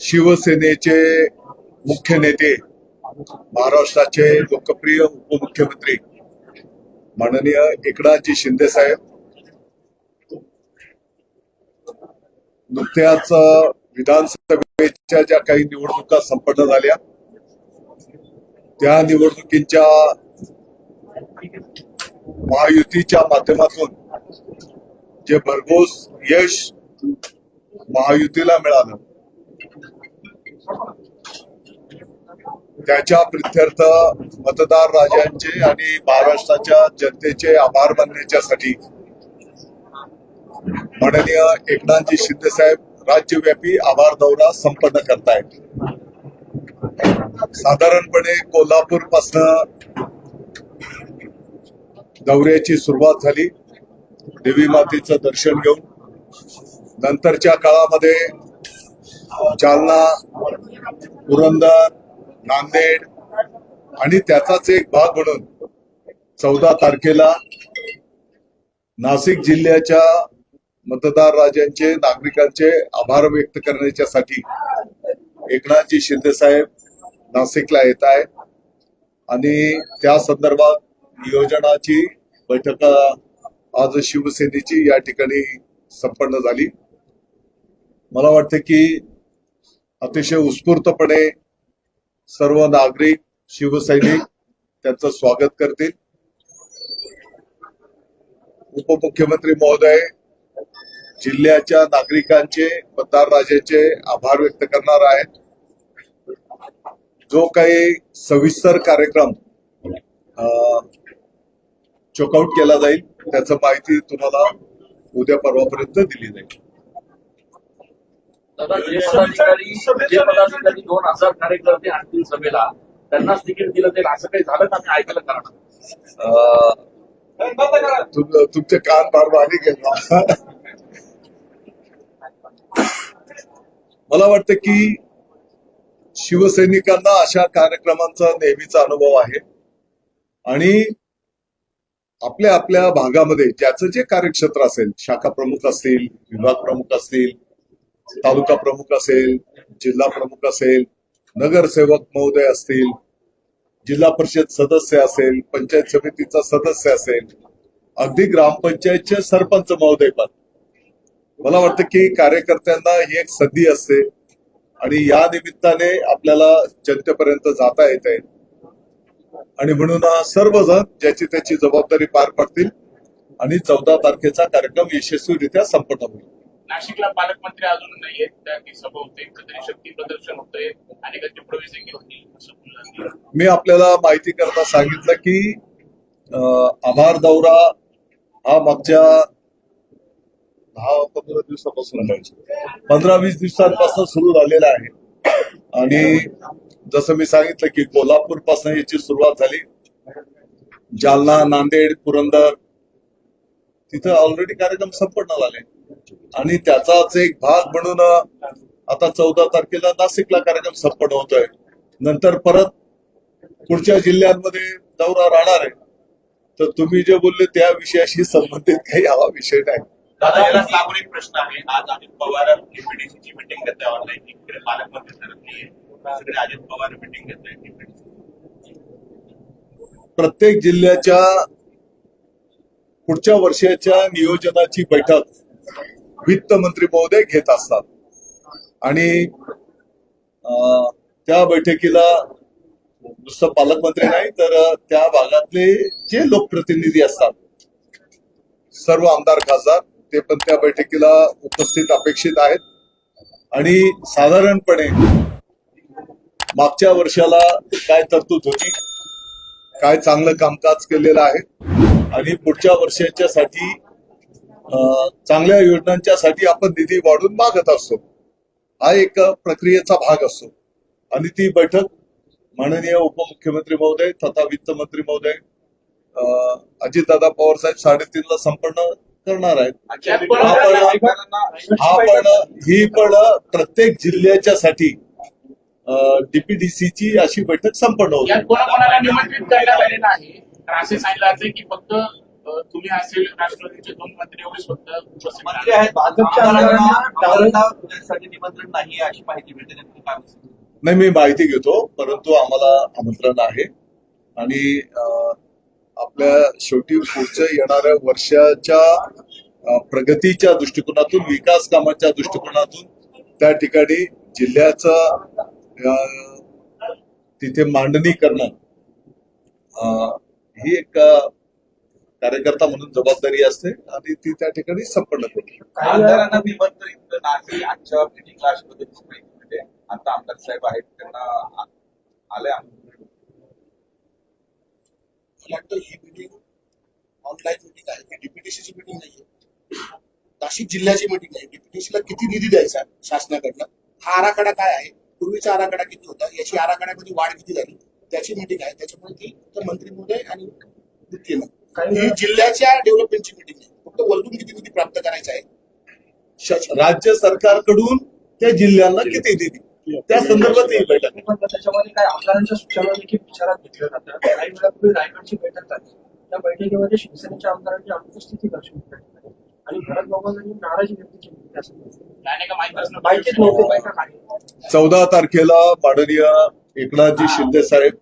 शिवसेनेचे मुख्य नेते महाराष्ट्राचे लोकप्रिय उपमुख्यमंत्री माननीय एकनाथजी शिंदे साहेब नुकत्याच विधानसभेच्या ज्या काही निवडणुका संपन्न झाल्या त्या निवडणुकींच्या महायुतीच्या माध्यमातून जे भरघोस यश महायुतीला मिळालं त्याच्या प्रित्यर्थ मतदार राजांचे आणि महाराष्ट्राच्या जनतेचे आभार मानण्याच्यासाठी माननीय एकनाथजी शिंदे साहेब राज्यव्यापी आभार दौरा संपन्न करतायत. साधारणपणे कोल्हापूर पासन दौऱ्याची सुरुवात झाली. देवी मातेचं दर्शन घेऊन. नंतरच्या काळामध्ये जालना पुरंदर नांदेड आणि त्याचाच एक भाग म्हणून चौदा तारखेला नाशिक जिल्ह्याच्या मतदार राजांचे नागरिकांचे आभार व्यक्त करण्याच्यासाठी एकनाथजी शिंदे साहेब नाशिकला येत आहे आणि त्या संदर्भात नियोजनाची बैठक आज शिवसेनेची या ठिकाणी संपन्न झाली. मला वाटतं की अतिशय उत्स्फूर्तपणे सर्व नागरिक शिवसैनिक त्यांचं स्वागत करतील. उपमुख्यमंत्री महोदय जिल्ह्याच्या नागरिकांचे मतदार राजाचे आभार व्यक्त करणार आहेत. जो काही सविस्तर कार्यक्रम चोकआउट केला जाईल त्याचं माहिती तुम्हाला उद्या परवापर्यंत दिली जाईल. दोन हजार कार्यकर्ते आणतील सभेला त्यांनाच तिकीट दिलं जाईल असं काही झालं का? मी ऐकायला कारण तुमचे कान फार आहेत. ना. मला वाटतं की शिवसैनिकांना अशा कार्यक्रमांचा नेहमीचा अनुभव आहे. आणि आपल्या आपल्या भागामध्ये ज्याचं जे कार्यक्षेत्र असेल शाखा प्रमुख असतील विभाग प्रमुख असतील तालुका प्रमुख असेल जिल्हा प्रमुख असेल नगरसेवक महोदय असतील जिल्हा परिषद सदस्य असेल पंचायत समितीचा सदस्य असेल अगदी ग्रामपंचायतचे सरपंच महोदय पण मला वाटतं की कार्यकर्त्यांना ही एक संधी असते आणि या निमित्ताने आपल्याला जनतेपर्यंत जाता येत आहे. आणि म्हणून सर्वजण ज्याची त्याची जबाबदारी पार पाडतील आणि चौदा तारखेचा कार्यक्रम यशस्वीरित्या संपन्न होईल. नाशिकला पालकमंत्री अजून नाहीये त्याची सभा होते कधी शक्ती प्रदर्शन होतंय अनेकांची प्रवेशिंग होती असं बोललं मी आपल्याला माहिती करता सांगितलं की आभार दौरा हा मागच्या दहा पंधरा दिवसापासून पंधरा वीस दिवसांपासून सुरू झालेला आहे. आणि जसं मी सांगितलं की कोल्हापूरपासून याची सुरुवात झाली. जालना नांदेड पुरंदर तिथं ऑलरेडी कार्यक्रम संपन्न झाले. आणि त्याचाच एक भाग म्हणून आता चौदा तारखेला नाशिकला कार्यक्रम संपन्न होतोय. नंतर परत पुढच्या जिल्ह्यांमध्ये दौरा राहणार आहे. तर तुम्ही जे बोलले त्या विषयाशी संबंधित काही हवा विषय नाही. दादा याला लागून एक प्रश्न आहे. आज अजित पवार एमपीडीसीची मिटिंग घेत आहे ऑनलाईन इकडे पालकमंत्री ठरवली सगळे अजित पवार मिटिंग घेत आहे प्रत्येक जिल्ह्याच्या पुढच्या वर्षाच्या नियोजनाची बैठक वित्त मंत्री महोदय घेत असतात. आणि अं, त्या बैठकीला नुसतं पालकमंत्री नाही तर त्या भागातले जे लोकप्रतिनिधी असतात सर्व आमदार खासदार ते पण त्या बैठकीला उपस्थित अपेक्षित आहेत. आणि साधारणपणे मागच्या वर्षाला काय तरतूद होती काय चांगलं कामकाज केलेलं आहे आणि पुढच्या वर्षाच्यासाठी अं, चांगल्या योजनांच्यासाठी आपण निधी वाढून मागत असतो. हा एक प्रक्रियेचा भाग असतो. आणि ती बैठक माननीय उपमुख्यमंत्री महोदय तथा वित्त मंत्री महोदय अं, अजितदादा पवार साहेब साडेतीनला संपन्न करणार आहेत. हा पण हा पण प्रत्येक जिल्ह्याच्यासाठी डीपीडीसीची अशी बैठक संपन्न होती. निमंत्रित करण्यात आहे तर असे सांगितलं की फक्त तुम्ही असेल राष्ट्रवादीचे दोन मंत्री एवढेच फक्त उपस्थित मंत्री. आहेत भाजपच्या निमंत्रण नाही अशी माहिती मिळते? नाही मी माहिती घेतो परंतु आम्हाला आमंत्रण आहे. आणि आपल्या शेवटी पुढच्या येणाऱ्या वर्षाच्या प्रगतीच्या दृष्टिकोनातून विकास कामाच्या दृष्टिकोनातून त्या ठिकाणी जिल्ह्याचा अं, तिथे मांडणी करणं अं, ही एक कार्यकर्ता म्हणून जबाबदारी असते आणि ती त्या ठिकाणी संपन्न करते आमदारांना निमंत्रित नाही आजच्या मिटिंगला माहिती म्हणजे आता आमदार साहेब आहेत त्यांना आ- मला वाटतं ही मिटिंग ऑनलाईन मिटिंग आहे. ही डीपीटीसीची मिटिंग नाहीये. नाशिक जिल्ह्याची मिटिंग आहे. डीपीटीसीला किती निधी द्यायचा शासनाकडनं? हा आराखडा काय आहे? पूर्वीचा आराखडा किती होता? याची आराखड्यामध्ये वाढ किती झाली? त्याची मिटिंग आहे. त्याच्यामुळे ती तर मंत्री महोदय आणि ही जिल्ह्याच्या डेव्हलपमेंटची मिटिंग आहे. फक्त वरतून किती निधी प्राप्त करायचा आहे राज्य सरकारकडून त्या जिल्ह्यांना किती निधी? त्या संदर्भात ही बैठक आहे. पण त्याच्यामध्ये काय आमदारांच्या सूचना देखील विचारात घेतल्या जातात काही वेळापूर्वी रायगडची बैठक झाली त्या बैठकीमध्ये शिवसेनेच्या आमदारांची अनुपस्थिती दर्शवली. आणि भरत बाबांनी नाराजी व्यक्त केली त्या संदर्भात. त्याने का माहीत असणं माहितीच नव्हती बैठक आहे चौदा तारखेला माननीय एकनाथजी शिंदे साहेब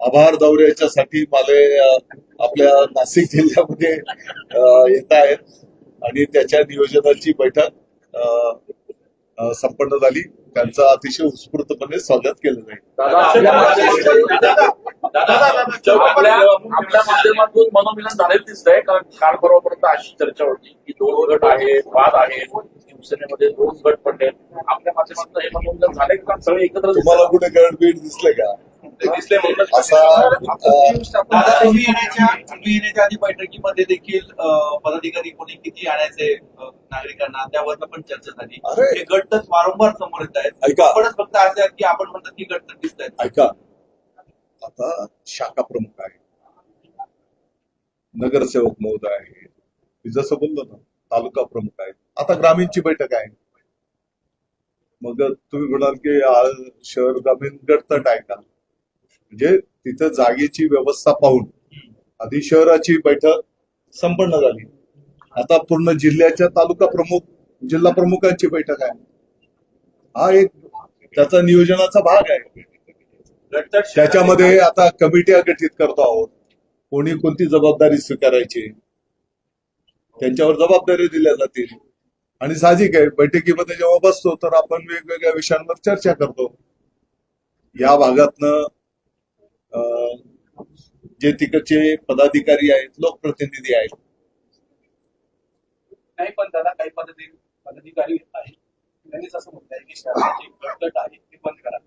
आभार दौऱ्याच्यासाठी माले अ, आपल्या नाशिक जिल्ह्यामध्ये अ, येत आहेत आणि त्याच्या नियोजनाची बैठक अ, अ, संपन्न झाली त्यांचं अतिशय उत्स्फूर्तपणे स्वागत केलं जाईल. दादा आपल्या माध्यमातून- मनोमिलन झालेलं दिसतंय कारण काल परवापर्यंत अशी चर्चा होती की दोन गट आहेत वाद आहेत शिवसेनेमध्ये दोन गट पडले आपल्या माध्यमातून हे मनोमिलन झाले का? सगळे एकत्र तुम्हाला कुठे गडबीड दिसले का? तुम्ही येण्याच्या तुम्ही येण्याच्या आधी बैठकीमध्ये देखील पदाधिकारी कोणी किती आणायचे नागरिकांना त्यावर पण चर्चा झाली. अरे. हे गट तर वारंवार समोर येत आहेत. ऐका. आपणच फक्त असे की आपण म्हणतात की गट तर दिसत आहेत. ऐका. आता शाखा प्रमुख आहे. नगरसेवक महोदय आहे. मी जसं बोललो ना तालुका प्रमुख आहे आता ग्रामीणची बैठक आहे. मग तुम्ही म्हणाल की शहर ग्रामीण गटतट आहे का? म्हणजे तिथं जागेची व्यवस्था पाहून आधी शहराची बैठक संपन्न झाली. आता पूर्ण जिल्ह्याच्या तालुका प्रमुख जिल्हा प्रमुखांची बैठक आहे. हा एक त्याचा नियोजनाचा भाग आहे. त्याच्यामध्ये आता कमिट्या गठीत करतो आहोत. कोणी कोणती जबाबदारी स्वीकारायची? त्यांच्यावर जबाबदारी दिल्या जातील. आणि साहजिक आहे बैठकीमध्ये जेव्हा बसतो तर आपण वेगवेगळ्या विषयांवर चर्चा करतो. या भागातनं जे तिकडचे पदाधिकारी आहेत लोकप्रतिनिधी आहेत. नाही पण दादा काही पद्धती पदाधिकारी आहेत. त्यांनीच असं म्हणत आहे की शहराचे ते बंद करा.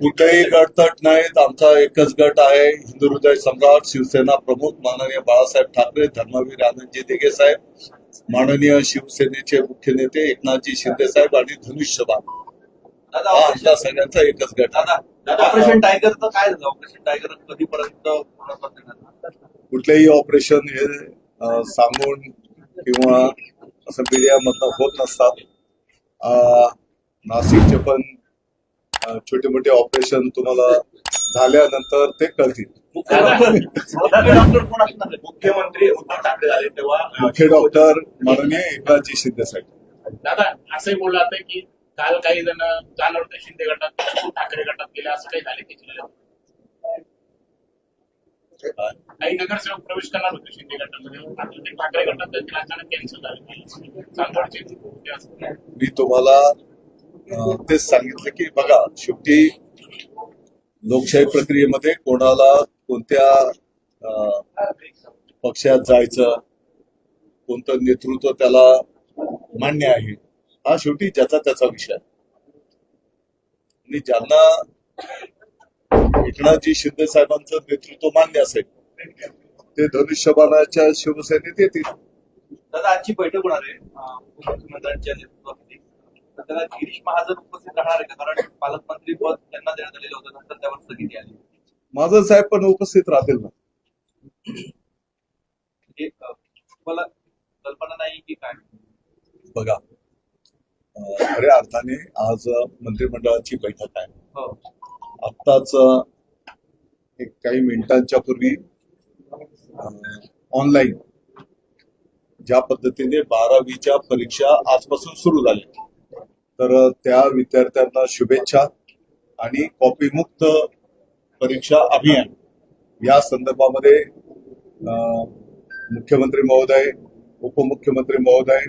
कुठेही गटतट नाहीत आमचा एकच गट आहे हिंदू हृदय सम्राट शिवसेना प्रमुख माननीय बाळासाहेब ठाकरे धर्मवीर आनंदजी दिघे साहेब माननीय शिवसेनेचे मुख्य नेते एकनाथजी शिंदे साहेब आणि धनुष्यबाण. हा आमचा सगळ्यांचा एकच गट आहे. ऑपरेशन टायगरचं काय झालं? ऑपरेशन टायगर कधीपर्यंत कुठलेही ऑपरेशन हे सांगून किंवा असं मीडियामधनं होत नसतात. नाशिकचे पण छोटे मोठे ऑपरेशन तुम्हाला झाल्यानंतर ते कळतील. मुख्य डॉक्टर कोण असणार आहे? मुख्यमंत्री उद्धव ठाकरे झाले तेव्हा. मुख्य डॉक्टर माननीय एकनाथजी शिंदे साहेब दादा असंही बोललं जातं की काल काही जण जाणवतं शिंदे गटात ठाकरे गटात गेले असं काही झाले की जिल्ह्यात? काही नगरसेवक प्रवेश करणार होते शिंदे गटामध्ये. ठाकरे गटात त्यांनी अचानक कॅन्सल झाले. चांदवडचे मी तुम्हाला तेच सांगितलं की बघा शेवटी लोकशाही प्रक्रियेमध्ये कोणाला कोणत्या पक्षात जायचं कोणतं नेतृत्व त्याला मान्य आहे हा शेवटी ज्याचा त्याचा विषय. आणि ज्यांना एकनाथजी शिंदे साहेबांचं नेतृत्व मान्य असेल ते धनुष्यबाणाच्या शिवसेनेत येतील. दादा आजची बैठक होणार आहे. अं, उपमुख्यमंत्र्यांच्या नेतृत्वाखाली. त्याला गिरीश महाजन उपस्थित राहणार आहे का? कारण पालकमंत्री पद त्यांना देण्यात आलेलं होतं नंतर त्यावर स्थगिती आली. माझं साहेब पण उपस्थित राहतील ना? तुम्हाला कल्पना नाही की काय? बघा. खऱ्या अर्थाने आज मंत्रिमंडळाची बैठक आहे. हो. आत्ताच एक काही मिनिटांच्या पूर्वी ऑनलाईन ज्या पद्धतीने बारावीच्या परीक्षा आजपासून सुरू झाल्या. तर त्या विद्यार्थ्यांना शुभेच्छा आणि कॉपीमुक्त परीक्षा अभियान. या संदर्भामध्ये मुख्यमंत्री महोदय उपमुख्यमंत्री महोदय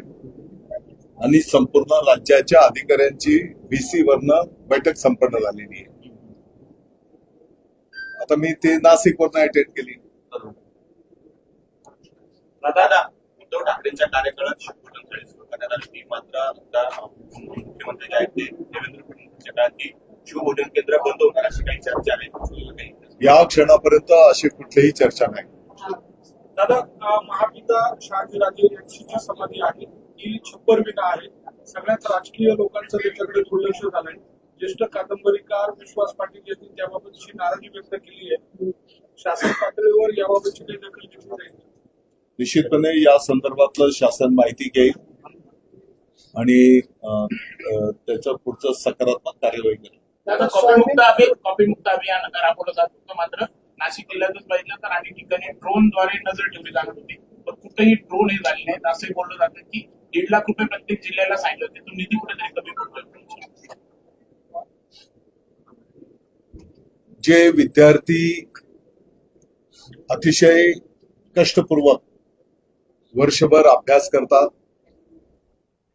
आणि संपूर्ण राज्याच्या अधिकाऱ्यांची बीसी वरनं बैठक संपन्न झालेली आहे. आता मी ते नाशिक वरनं अटेंड केली. दादा उद्धव ठाकरेंच्या कार्यकाळात शिवभोजन थाळी सुरू करण्यात आली होती मात्र आता मुख्यमंत्री जे आहेत ते देवेंद्र फडणवीसच्या काळात शिवभोजन केंद्र बंद होणार अशी काही चर्चा आहे. या क्षणापर्यंत अशी कुठलीही चर्चा नाही. दादा महापिता शहाजीराजे यांची जी समाधी आहे ती छप्पर विना आहे. सगळ्याच राजकीय लोकांचं त्याच्याकडे दुर्लक्ष झालंय. ज्येष्ठ कादंबरीकार विश्वास पाटील यांनी त्याबाबतची नाराजी व्यक्त केली आहे. शासन पातळीवर याबाबतची काही दखल घेतली जाईल निश्चितपणे या संदर्भातलं शासन माहिती घेईल आणि अं, अं, त्याचं पुढचं सकारात्मक कार्यवाही करेल. दादा कॉपीमुक्त अभियान कॉपीमुक्त अभियान राबवलं जात होतं मात्र नाशिक जिल्ह्यातच पाहिलं तर अनेक ठिकाणी ड्रोनद्वारे नजर ठेवली जात होती. पण कुठेही ड्रोन हे झाले नाहीत असंही बोललं जातं की दीड लाख रुपये प्रत्येक जिल्ह्याला सांगितलं होते. तो निधी कुठेतरी कमी पडतोय जे विद्यार्थी अतिशय कष्टपूर्वक वर्षभर अभ्यास करतात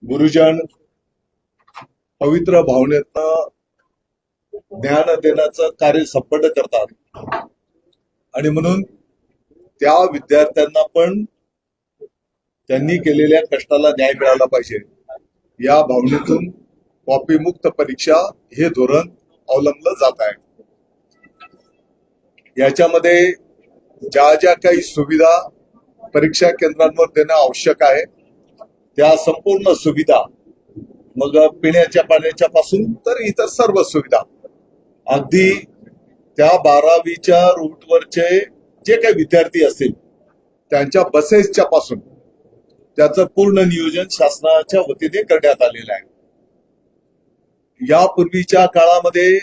गुरुजन पवित्र भावनेतनं ज्ञान देण्याचं कार्य संपन्न करतात. आणि म्हणून त्या विद्यार्थ्यांना पण त्यांनी केलेल्या कष्टाला न्याय मिळाला पाहिजे. या भावनेतून कॉपीमुक्त परीक्षा हे धोरण अवलंबलं जात आहे. याच्यामध्ये ज्या ज्या काही सुविधा परीक्षा केंद्रांवर देणं आवश्यक आहे त्या संपूर्ण सुविधा मग पिण्याच्या पाण्याच्या पासून तर इतर सर्व सुविधा. अगदी त्या बारावीच्या रूटवरचे जे काही विद्यार्थी असतील त्यांच्या बसेसच्या पासून त्याचं पूर्ण नियोजन शासनाच्या वतीने करण्यात आलेलं आहे. यापूर्वीच्या काळामध्ये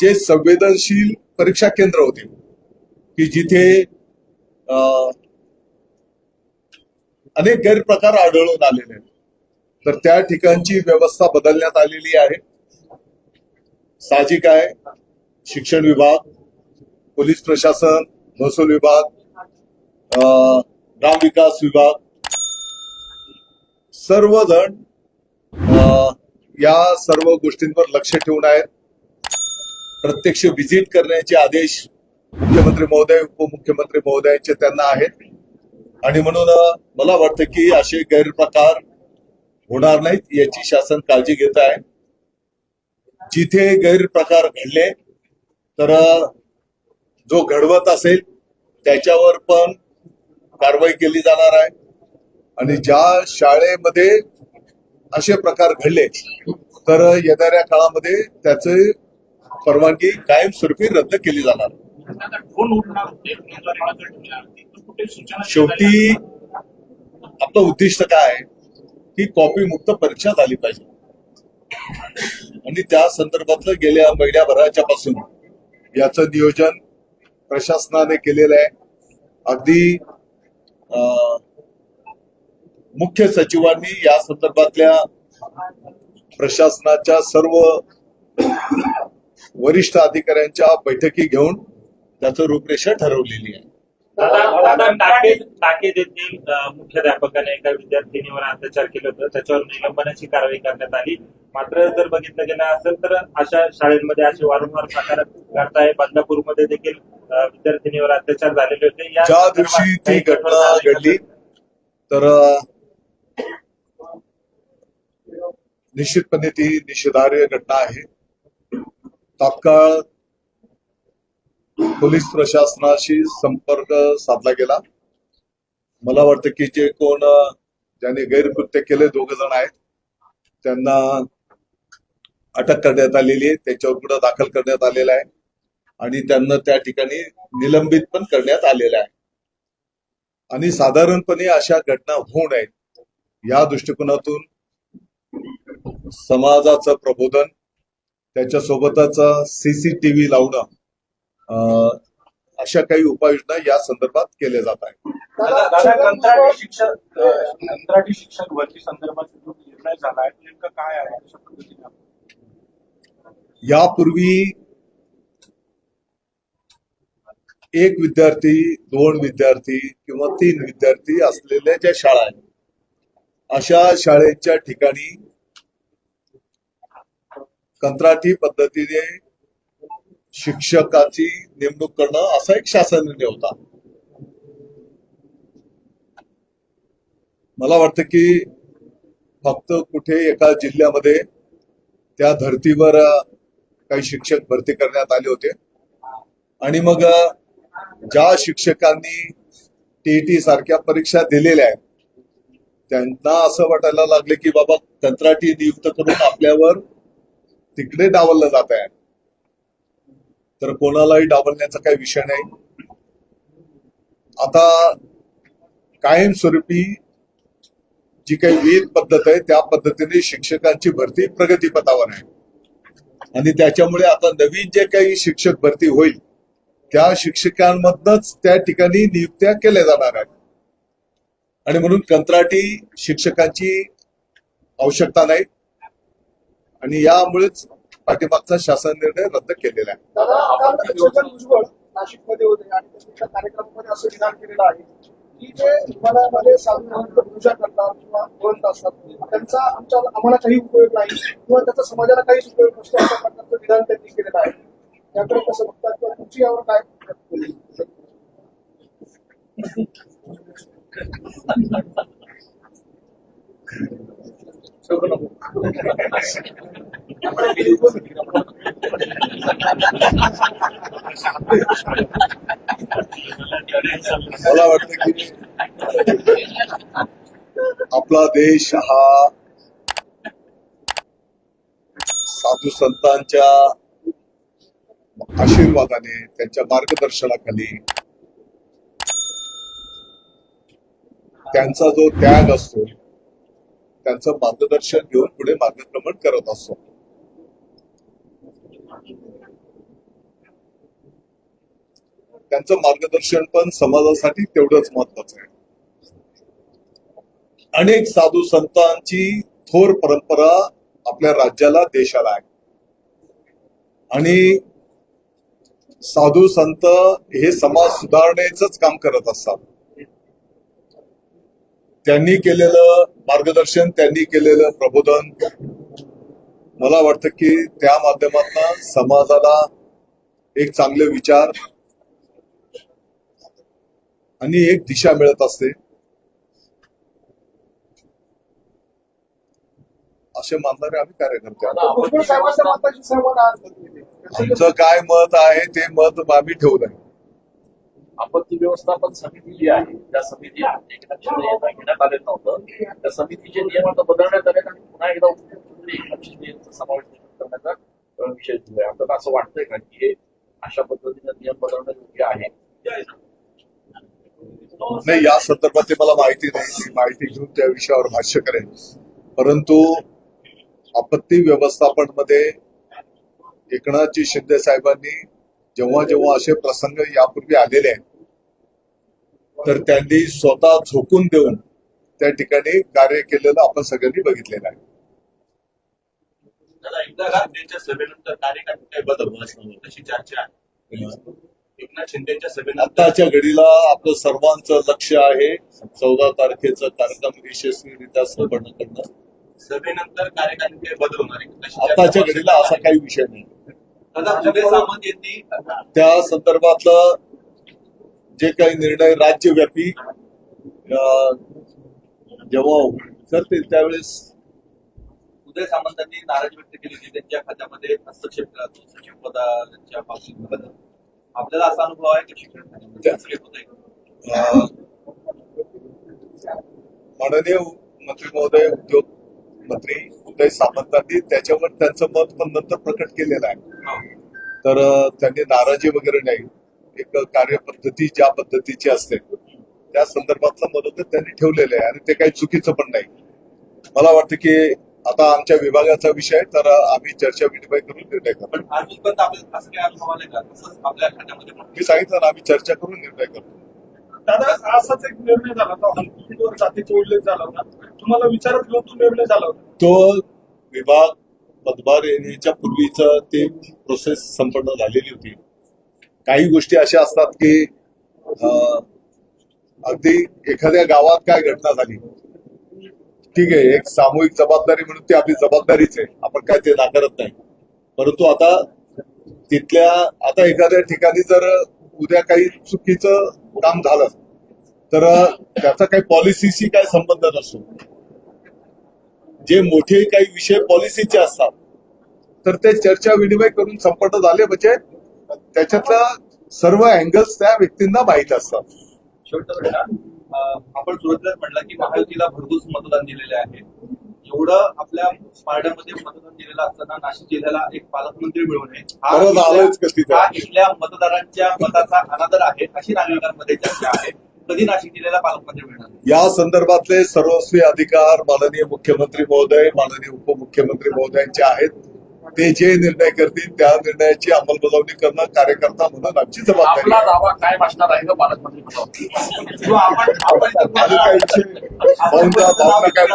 जे संवेदनशील परीक्षा केंद्र होते की जिथे अं, अनेक गैरप्रकार आढळून आलेले आहेत. तर त्या ठिकाणची व्यवस्था बदलण्यात आलेली आहे. साहजिक आहे. शिक्षण विभाग पोलीस प्रशासन महसूल विभाग अं, ग्रामविकास विभाग सर्वजण अं, या सर्व गोष्टींवर लक्ष ठेवून आहेत. प्रत्यक्ष व्हिजिट करण्याचे आदेश मुख्यमंत्री महोदय उपमुख्यमंत्री महोदयांचे त्यांना आहेत. आणि म्हणून मला वाटतं की असे गैरप्रकार होणार नाहीत याची शासन काळजी घेत आहे. जिथे गैरप्रकार घडले तर जो घडवत असेल त्याच्यावर पण कारवाई केली जाणार आहे. आणि ज्या शाळेमध्ये असे प्रकार घडले तर येणाऱ्या काळामध्ये त्याचे परवानगी कायमस्वरूपी रद्द केली जाणार. शेवटी आपलं उद्दिष्ट काय आहे? की कॉपी मुक्त परीक्षा झाली पाहिजे. आणि त्या संदर्भातलं गेल्या महिन्याभराच्या पासून याच नियोजन प्रशासनाने केलेलं आहे. अगदी अं, मुख्य सचिवांनी या संदर्भातल्या प्रशासनाच्या सर्व वरिष्ठ अधिकाऱ्यांच्या बैठकी घेऊन त्याचं रूपरेषा ठरवलेली आहे. टाके मुख्याध्यापकाने एका विद्यार्थिनीवर अत्याचार केले होते. त्याच्यावर निलंबनाची कारवाई करण्यात आली. मात्र जर बघितलं गेलं असेल तर अशा शाळेमध्ये असे वारंवार प्रकार घडताय. बदलापूरमध्ये देखील विद्यार्थिनीवर अत्याचार झालेले होते. या दिवशी ती घटना घडली तर निश्चितपणे ती निषेधार्य घटना आहे. तात्काळ पोलीस प्रशासनाशी संपर्क साधला गेला. मला वाटतं की जे कोण ज्यांनी गैरकृत्य केले दोघ जण आहेत त्यांना अटक करण्यात आलेली आहे त्याच्यावर गुन्हा दाखल करण्यात आलेला आहे आणि त्यांना त्या ठिकाणी निलंबित पण करण्यात आलेलं आहे. आणि साधारणपणे अशा घटना होऊ नयेत. या दृष्टिकोनातून समाजाचं प्रबोधन त्याच्यासोबतच सीसीटीव्ही लावणं अं, अशा काही उपाययोजना या संदर्भात केल्या जात आहेत. दादा दादा, कंत्राटी शिक्षक अ, कंत्राटी शिक्षक भरती संदर्भात जो निर्णय झाला आहे नेमका काय आहे? कशा पद्धतीने. यापूर्वी एक विद्यार्थी दोन विद्यार्थी किंवा तीन विद्यार्थी असलेल्या ज्या शाळा आहेत अशा शाळेच्या ठिकाणी कंत्राटी पद्धतीने शिक्षकाची नेमणूक करणं असा एक शासन निर्णय होता. मला वाटतं की फक्त कुठे एका जिल्ह्यामध्ये त्या धर्तीवर काही शिक्षक भरती करण्यात आले होते. आणि मग ज्या शिक्षकांनी टीईटी सारख्या परीक्षा दिलेल्या आहेत त्यांना असं वाटायला लागले की बाबा कंत्राटी नियुक्त करून आपल्यावर तिकडे डावललं जात आहे. तर कोणालाही डावलण्याचा काही विषय नाही. आता कायमस्वरूपी जी काही वेद पद्धत आहे त्या पद्धतीने शिक्षकांची भरती प्रगतीपथावर आहे. आणि त्याच्यामुळे आता नवीन जे काही शिक्षक भरती होईल त्या शिक्षकांमधनच त्या ठिकाणी नियुक्त्या केल्या जाणार आहेत. आणि म्हणून कंत्राटी शिक्षकांची आवश्यकता नाही. आणि यामुळेच पाठीमागचा शासन निर्णय रद्द केलेला आहे. नाशिकमध्ये होते आणि त्यांनी कार्यक्रमामध्ये असं विधान केलेलं आहे की जे विमानामध्ये साधू पूजा करतात किंवा बोलत असतात त्यांचा आमच्या आम्हाला काही उपयोग नाही किंवा त्याचा समाजाला काहीच उपयोग नसतो अशा प्रकारचं विधान त्यांनी केलेलं आहे. त्याकडे कसं बघतात किंवा तुमची यावर काय मला वाटत की आपला देश हा साधू संतांच्या आशीर्वादाने त्यांच्या मार्गदर्शनाखाली त्यांचा जो त्याग असतो त्यांचं मार्गदर्शन घेऊन पुढे मार्गक्रमण करत असतो. त्यांचं मार्गदर्शन पण समाजासाठी तेवढंच महत्वाचं आहे. अनेक साधू संतांची थोर परंपरा आपल्या राज्याला देशाला आहे. आणि साधू संत हे समाज सुधारणेच काम करत असतात. त्यांनी केलेलं मार्गदर्शन त्यांनी केलेलं प्रबोधन मला वाटतं की त्या माध्यमातून समाजाला एक चांगले विचार आणि एक दिशा मिळत असते असे मानणारे आम्ही कार्यकर्ते आमचं काय मत आहे ते मत आम्ही ठेवलंय आपत्ती व्यवस्थापन समिती जी आहे त्या समिती घेण्यात आलेलं नव्हतं. त्या समितीचे नियम आता बदलण्यात आले आणि पुन्हा एकदा समावेश करण्याचा विषय दिलाय आपल्याला असं वाटतंय का की हे अशा पद्धतीने नियम बदलणं योग्य आहे? नाही या संदर्भात ते मला माहिती नाही. माहिती घेऊन त्या विषयावर भाष्य करेन. परंतु आपत्ती व्यवस्थापनमध्ये एकनाथजी शिंदे साहेबांनी जेव्हा जेव्हा असे प्रसंग यापूर्वी आलेले आहेत तर त्यांनी स्वतः झोकून देऊन त्या ठिकाणी कार्य केलेलं आपण सगळ्यांनी बघितलेलं आहे. सभेनंतर बदल होणार चर्चा एकनाथ शिंदेच्या आताच्या घडीला आपलं सर्वांचं लक्ष आहे. चौदा तारखेचा कार्यक्रम यशस्वीरित्या संपन्न करणं. सभेनंतर कार्यक्रम काही बदल होणार आताच्या घडीला असा काही विषय नाही. त्या संदर्भातलं जे काही निर्णय राज्यव्यापी अं, जेव्हा करतील त्यावेळेस उदय सामंतांनी नाराजी व्यक्त केली होती त्यांच्या खात्यामध्ये हस्तक्षेप करा सचिव पदाच्या बाबतीत आपल्याला असा अनुभव आहे की शिक्षण माननीय मंत्री महोदय उद्योग मंत्री उदय सामंतांनी त्याच्यावर त्यांचं मत पण नंतर प्रकट केलेलं आहे. तर त्यांनी नाराजी वगैरे नाही. एक कार्यपद्धती ज्या पद्धतीची असते त्या संदर्भातलं मनोगत त्यांनी ठेवलेलं आहे आणि ते काही चुकीचं पण नाही. मला वाटतं की आता आमच्या विभागाचा विषय तर आम्ही चर्चा विनिमय करून निर्णय करू. मी सांगितलं ना आम्ही चर्चा करून निर्णय करतो. दादा असाच एक निर्णय झाला होता. हॉस्पिटलवर जातीचा उल्लेख झाला होता. तुम्हाला विचारात घेऊन तो निर्णय झाला होता. तो विभाग पदभार येण्याच्या पूर्वीच ते प्रोसेस संपन्न झालेली होती. काही गोष्टी अशा असतात की अं, अगदी एखाद्या गावात काय घटना झाली? ठीक आहे एक सामूहिक जबाबदारी म्हणून ती आपली जबाबदारीच आहे. आपण काय ते नाकारत नाही. परंतु आता तिथल्या आता एखाद्या ठिकाणी जर उद्या काही चुकीचं काम झालं. तर त्याचा काही पॉलिसीशी काय संबंध नसतो. जे मोठे काही विषय पॉलिसीचे असतात तर ते चर्चा विनिमय करून संपन्न झाले म्हणजे त्याच्यातला सर्व अँगल्स त्या व्यक्तींना माहीत असतात. आपण सुरुवातीलाच म्हटलं की महायुतीला भरघोस मतदान दिलेले आहे. एवढं आपल्या पारड्यामध्ये मतदान दिलेलं असताना नाशिक जिल्ह्याला एक पालकमंत्री मिळू नये हा इथल्या- मतदारांच्या मताचा अनादर अशी नागरिकांमध्ये चर्चा आहे कधी नाशिक जिल्ह्याला पालकमंत्री मिळणार या संदर्भातले सर्वस्वी अधिकार माननीय मुख्यमंत्री महोदय माननीय उपमुख्यमंत्री महोदयांचे आहेत ते जे निर्णय करतील त्या निर्णयाची अंमलबजावणी करणं कार्यकर्ता म्हणून आमची जबाबदारी आपला. दावा काय असणार आहे का पालकमंत्री किंवा आपण आपण काय